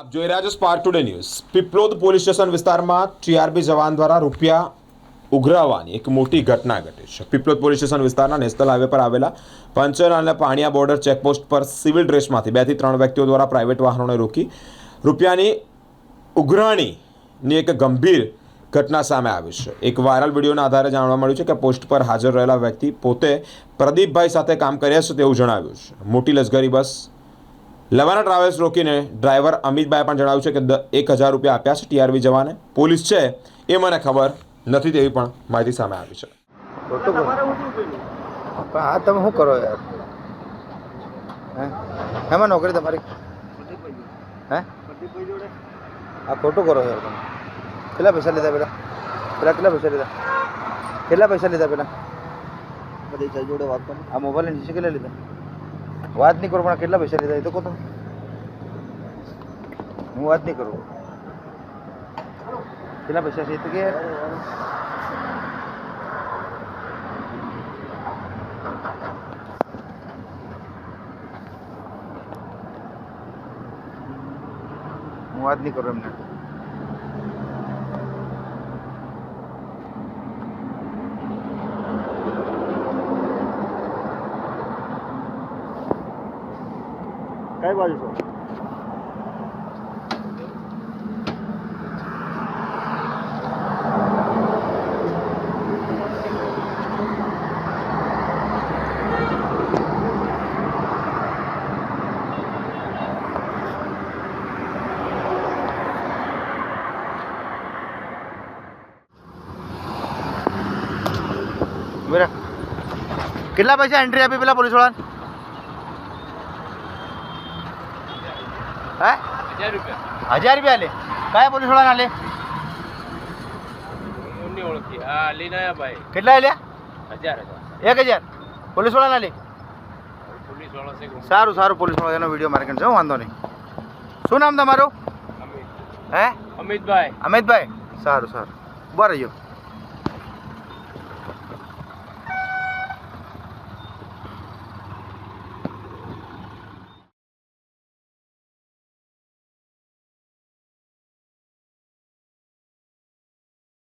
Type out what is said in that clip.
આપ જોઈ રહ્યા છો Spark Today news Piplod police station વિસ્તારમાં ટીઆરબી જવાન દ્વારા રૂપિયા ઉઘરાવવાની એક મોટી ઘટના ઘટી છે. પીપલોદ પોલીસ સ્ટેશન વિસ્તારના નેશનલ હાઈવે પર આવેલા પંચર અને પાણીયા બોર્ડર ચેકપોસ્ટ પર સિવિલ ડ્રેસમાંથી બેથી ત્રણ વ્યક્તિઓ દ્વારા પ્રાઇવેટ વાહનોને રોકી રૂપિયાની ઉઘરાણીની એક ગંભીર ઘટના સામે આવી છે. એક વાયરલ વિડીયોના આધારે જાણવા મળ્યું છે કે પોસ્ટ પર હાજર રહેલા વ્યક્તિ પોતે પ્રદીપભાઈ સાથે કામ કર્યા છે તેવું જણાવ્યું છે. મોટી લશ્કરી બસ લવાના ટ્રાવેલ્સ રોકીને ડ્રાઈવર અમિતભાઈ પણ જણાવ્યું છે કે એક હજાર રૂપિયા આપ્યા છે ટીઆરબી જવાને. પોલીસ છે એ મને ખબર નથી તેવી પણ માહિતી સામે આવી છે. આ તમે શું કરો યાર? હે? હેમાં નોકરી તમારી? હે? આ ખોટું કરો યાર તમે. કેટલા પૈસા લીધા પેલા? પેલા કેટલા પૈસા લીધા? કેટલા પૈસા લીધા પેલા? બધી જોડે વાત કરો. આ મોબાઈલ કેટલા લીધા? વાત નહીં કરો, પણ કેટલા પૈસા લીધા એ તો કહો તો હું વાત નહીં કરું. કેટલા પૈસા છે તો કે હું વાત નહીં કરું એમને. કઈ બાજુ છો? કેટલા પૈસા એન્ટ્રી આપી પેલા પોલીસ વાળાને હે? હજાર રૂપિયા. હજાર રૂપિયા લે. કયા પોલીસ વાળાના લે? ઓળખી. હા ભાઈ કેટલા લે? હજાર એક હજાર. પોલીસ વાળાના લે. સારું સારું પોલીસવાળા. એનો વીડિયો મારે છે વાંધો નહીં. શું નામ તમારું? અમિત. હે? અમિતભાઈ. અમિતભાઈ. સારું સારું. રહીજો